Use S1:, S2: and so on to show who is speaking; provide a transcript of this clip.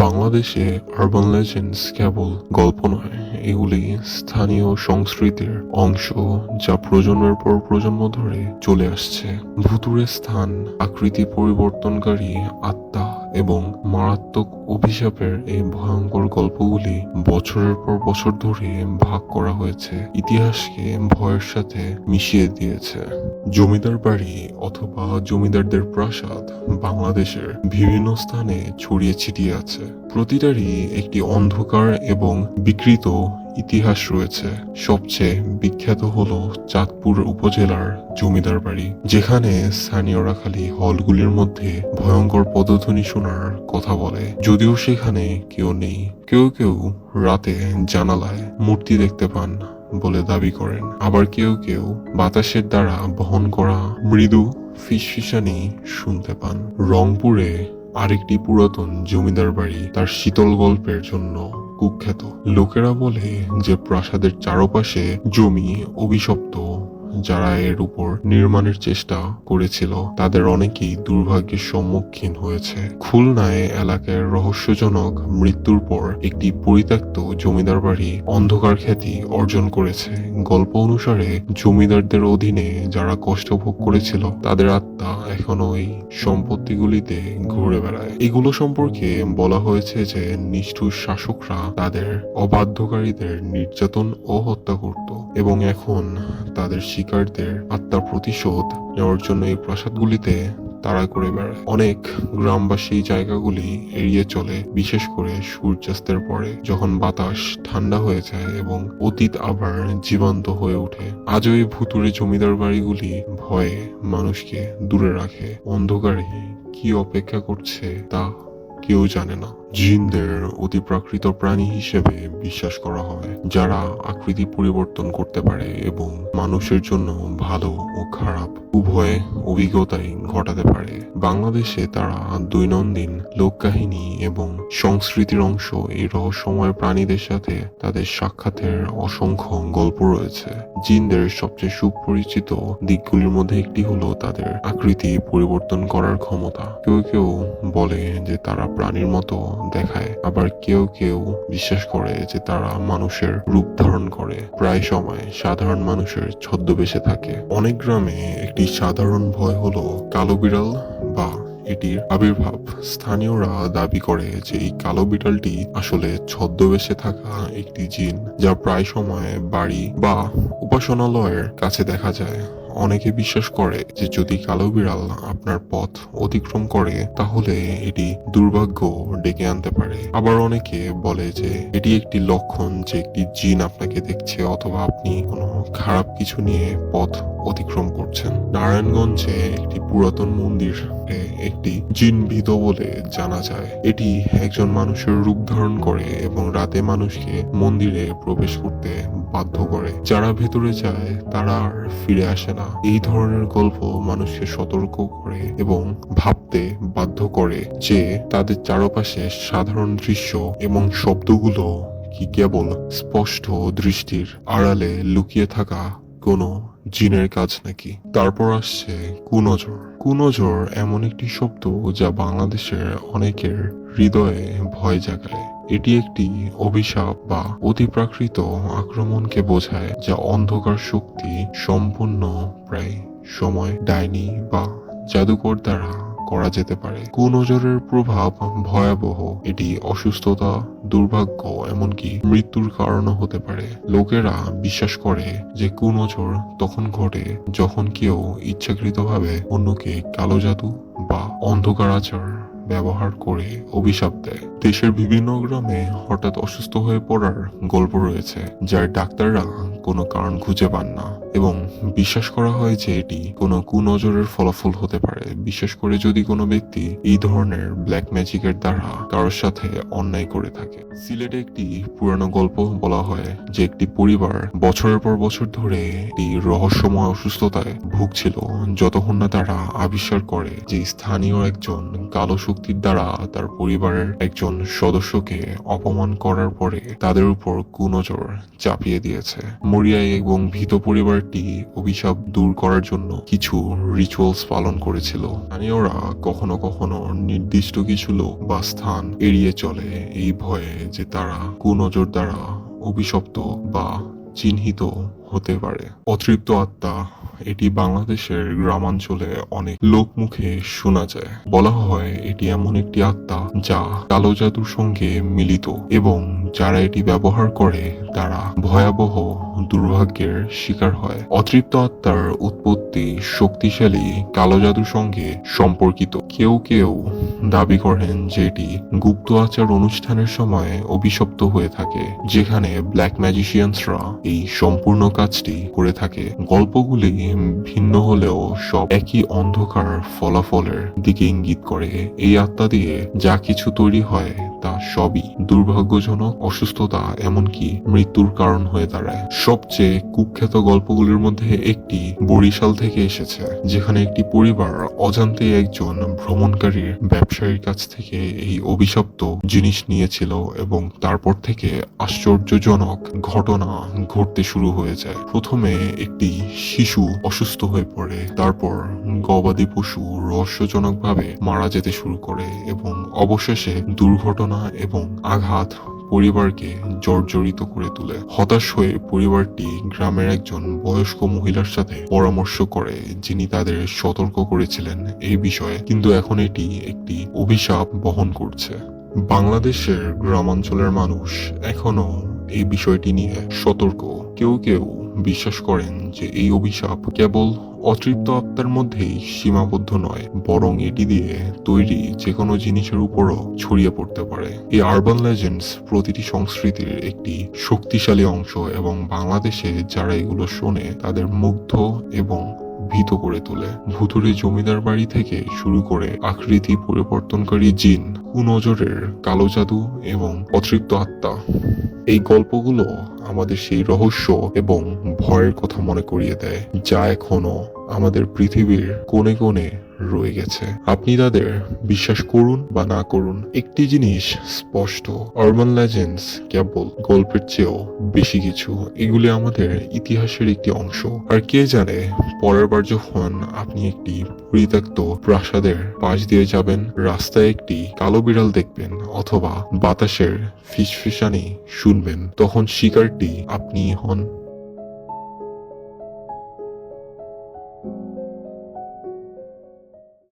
S1: বাংলাদেশে urban legends কেবল গল্প নয়, এগুলি স্থানীয় সংস্কৃতির অংশ যা প্রজন্মের পর প্রজন্ম ধরে চলে আসছে। ভুতুরে স্থান, আকৃতি পরিবর্তনকারী আত্মা এবং মারাত্মক অভিশাপের এই ভয়ঙ্কর গল্পগুলি বছরের পর বছর ধরে ভাগ করা হয়েছে, ইতিহাসকে ভয়ের সাথে মিশিয়ে দিয়েছে। জমিদার বাড়ি অথবা জমিদারদের প্রাসাদ বাংলাদেশের বিভিন্ন স্থানে ছড়িয়ে ছিটিয়ে আছে। প্রতিটারই একটি অন্ধকার এবং বিকৃত ইতিহাস রয়েছে। সবচেয়ে বিখ্যাত হল চাঁদপুর উপজেলার জমিদার বাড়ি, যেখানে স্থানীয়রা খালি হলগুলির মধ্যে ভয়ঙ্কর পদধ্বনি শোনার কথা বলে। যদিও সেখানে কেউ নেই, কেউ কেউ রাতে জানালায় মূর্তি দেখতে পান বলে দাবি করেন। আবার কেউ কেউ বাতাসের দ্বারা বহন করা মৃদু ফিসফিসানি শুনতে পান। রংপুরে আরেকটি পুরাতন জমিদার বাড়ি তার শীতল গল্পের জন্য কুখ্যাত। লোকেরা বলে যে প্রাসাদের চারপাশে জমি অভিশপ্ত যারা এর উপর নির্মাণের চেষ্টা করেছিল, তাদের অনেকেই দুর্ভাগ্যের সম্মুখীন হয়েছে। খুলনায় এলাকায় রহস্যজনক মৃত্যুর পর একটি পরিত্যক্ত জমিদার বাড়ি অন্ধকার খ্যাতি অর্জন করেছে। গল্প অনুসারে, জমিদারদের অধীনে যারা কষ্ট ভোগ করেছিল, তাদের আত্মা এখনও এই সম্পত্তিগুলিতে ঘুরে বেড়ায়। এগুলো সম্পর্কে বলা হয়েছে যে, নিষ্ঠুর শাসকরা তাদের অবাধ্যকারীদের নির্যাতন ও হত্যা করত এবং এখন তাদের শিকারদের আত্মার প্রতিশোধ নেওয়ার জন্য এই প্রাসাদগুলিতে তাড়া করে বেড়ায়। অনেক গ্রামবাসী জায়গাগুলি এড়িয়ে চলে, বিশেষ করে সূর্যাস্তের পরে, যখন বাতাস ঠান্ডা হয়ে যায় এবং অতীত আবার জীবন্ত হয়ে ওঠে। আজও এই ভুতুরে জমিদার বাড়িগুলি ভয়ে মানুষকে দূরে রাখে। অন্ধকারে কি অপেক্ষা করছে তা কেউ জানে না। জিনদের অতি প্রাকৃত প্রাণী হিসেবে বিশ্বাস করা হয়, যারা আকৃতি পরিবর্তন করতে পারে এবং মানুষের জন্য ভালো ও খারাপ উভয় অভিজ্ঞতাই ঘটাতে পারে। বাংলাদেশে তারা দৈনন্দিন লোককাহিনী এবং সংস্কৃতির অংশ এই রহস্যময় প্রাণীদের সাথে তাদের সাক্ষাতের অসংখ্য গল্প রয়েছে। জিনদের সবচেয়ে সুপরিচিত দিকগুলির মধ্যে একটি হলো তাদের আকৃতি পরিবর্তন করার ক্ষমতা। কেউ কেউ বলে যে তারা প্রাণীর মতো দেখায়। আবার কেউ কেউ বিশ্বাস করে যে তারা মানুষের রূপ ধারণ করে। প্রায় সময় সাধারণ মানুষের ছদ্মবেশে থাকে। অনেক গ্রামে একটি সাধারণ ভয় হলো কালো বিড়াল বা এটির আবির্ভাব। স্থানীয়রা দাবি করে যে এই কালো বিড়ালটি আসলে ছদ্মবেশে থাকা একটি জিন, যা প্রায় সময় বাড়ি বা উপাসনালয়ের কাছে দেখা যায়। অনেকে বিশ্বাস করে যে যদি কালো বিড়াল আপনার পথ অতিক্রম করে, তাহলে এটি দুর্ভাগ্য ডেকে আনতে পারে। আবার অনেকে বলে যে এটি একটি লক্ষণ যে একটি জিন আপনাকে দেখছে অথবা আপনি কোনো খারাপ কিছু নিয়ে পথ অতিক্রম করছেন। নারায়ণগঞ্জে একটি পুরাতন মন্দির একটি জিন ভীত বলে জানা যায়। এটি একজন মানুষের রূপ ধারণ করে এবং রাতে মানুষকে মন্দিরে প্রবেশ করতে বাধ্য করে। যারা ভেতরে যায়, তারা আর ফিরে আসে না। এই ধরনের গল্প মানুষকে সতর্ক করে এবং ভাবতে বাধ্য করে যে তাদের চারপাশে সাধারণ দৃশ্য এবং শব্দগুলো কি কেবল স্পষ্ট দৃষ্টির আড়ালে লুকিয়ে থাকা কোনো জিনের কাজ নাকি? তারপর আসছে কুনজর। কুনজর এমন একটি শব্দ যা বাংলাদেশের অনেকের হৃদয়ে ভয় জাগায়। এটি একটি অভিশাপ বা অতিপ্রাকৃত আক্রমণকে বোঝায়, যা অন্ধকার শক্তি সম্পূর্ণ প্রায় সময় ডাইনি বা জাদুকর দ্বারা করা যেতে পারে। কুনজরের প্রভাব ভয়াবহ। এটি অসুস্থতা, দুর্ভাগ্য, এমনকি মৃত্যুর কারণও হতে পারে। লোকেরা বিশ্বাস করে যে কুনজর তখন ঘটে যখন কেউ ইচ্ছাকৃতভাবে অন্যকে কালো জাদু বা অন্ধকার আচার ব্যবহার করে অভিশাপ দেয়। দেশের বিভিন্ন গ্রামে হঠাৎ অসুস্থ হয়ে পড়ার গল্প রয়েছে, যার ডাক্তাররা কোনো কারণ খুঁজে পান না। এবং বিশ্বাস করা হয় যে এটি কোনো কুনজরের ফলাফল হতে পারে। বিশেষ করে যদি কোনো ব্যক্তি এই ধরনের ব্ল্যাক ম্যাজিকের দ্বারা কারোর সাথে অন্যায় করে থাকে। সিলেটে একটি পুরানো গল্প বলা হয় যে একটি পরিবার বছরের পর বছর ধরে একটি রহস্যময় অসুস্থতায় ভুগছিল যতক্ষণ না তারা আবিষ্কার করে যে স্থানীয় একজন কালো শক্তির দ্বারা তার পরিবারের একজন সদস্যকে অপমান করার পরে তাদের উপর কুনজর চাপিয়ে দিয়েছে। মরিয়া এবং ভীত পরিবারটি অভিশাপ দূর করার জন্য কিছু রিচুয়ালস পালন করেছিল। স্থানীয়রা কখনো কখনো নির্দিষ্ট কিছু লোক বা স্থান এড়িয়ে চলে। এই ভয়ে যে তারা কুনজর দ্বারা অভিশপ্ত বা চিহ্নিত হতে পারে। অতৃপ্ত আত্মা, এটি বাংলাদেশের গ্রামাঞ্চলে অনেক লোকমুখে শোনা যায়। বলা হয় এটি এমন একটি আত্মা যা কালো জাদুর সঙ্গে মিলিত এবং যারা এটি ব্যবহার করে তারা ভয়াবহ দুর্ভাগ্যের শিকার হয়। অতৃপ্ত আত্মার উৎপত্তি শক্তিশালী কালো জাদুর সঙ্গে সম্পর্কিত। কেউ কেউ দাবি করেন যে এটি গুপ্ত আচার অনুষ্ঠানের সময় অভিশপ্ত হয়ে থাকে, যেখানে ব্ল্যাক ম্যাজিশিয়ানসরা এই সম্পূর্ণ কাজটি করে থাকে। গল্পগুলি ভিন্ন হলেও সব একই অন্ধকার ফলাফলের দিকে ইঙ্গিত করে। এই আত্মা দিয়ে যা কিছু তৈরি হয় তা সবই দুর্ভাগ্যজনক অসুস্থতা এমনকি মৃত্যুর কারণ হয়ে দাঁড়ায়। সবচেয়ে কুখ্যাত গল্পগুলির মধ্যে একটি বরিশাল থেকে এসেছে, যেখানে একটি পরিবার অজান্তে একজন ভ্রমণকারীর ব্যবসায়ীর কাছ থেকে এই অভিশপ্ত জিনিস নিয়েছিল এবং তারপর থেকে আশ্চর্যজনক ঘটনা ঘটতে শুরু হয়ে যায়। প্রথমে একটি শিশু অসুস্থ হয়ে পড়ে, তারপর গবাদি পশু রহস্যজনকভাবে মারা যেতে শুরু করে এবং অবশেষে দুর্ঘটনা এবং আঘাত পরিবারকে জর্জরিত করে তোলে। হতাশ হয়ে পরিবারটি গ্রামের একজন বয়স্ক মহিলার সাথে পরামর্শ করে, যিনি তাদের সতর্ক করেছিলেন এই বিষয়ে। কিন্তু এখন এটি একটি অভিশাপ বহন করছে। বাংলাদেশের গ্রামাঞ্চলের মানুষ এখনও এই বিষয়টি নিয়ে সতর্ক। কেউ কেউ বিশ্বাস করেন যে এই অভিশাপ কেবল অতৃপ্ত আত্মার মধ্যেই সীমাবদ্ধ নয়, বরং এটি দিয়ে তৈরি যে কোনো জিনিসের উপরও ছড়িয়ে পড়তে পারে। এই আরবান লেজেন্ডস প্রতিটি সংস্কৃতির একটি শক্তিশালী অংশ এবং বাংলাদেশে যারা এগুলো শোনে তাদের মুগ্ধ এবং ভীত করে তোলে। ভুতুরে জমিদার বাড়ি থেকে শুরু করে আকৃতি পরিবর্তনকারী জিন কুনজরের কালো জাদু এবং অতৃপ্ত আত্মা। এই গল্পগুলো আমাদের সেই রহস্য এবং ভয়ের কথা মনে করিয়ে দেয়, যা এখনও আমাদের পৃথিবীর কোণে কোণে রয়ে গেছে। আপনি তাদের বিশ্বাস করুন বা না করুন, একটি জিনিস স্পষ্ট। আরবান লেজেন্ডস কেবল গল্পের চেয়েও বেশি কিছু। এগুলি আমাদের ইতিহাসের একটি অংশ। আর কে জানে, পরের বার যখন আপনি একটি পরিত্যক্ত প্রাসাদের পাশ দিয়ে যাবেন, রাস্তায় একটি কালো বিড়াল দেখবেন অথবা বাতাসের ফিসফিসানি শুনবেন। তখন শিকারটি আপনি হন।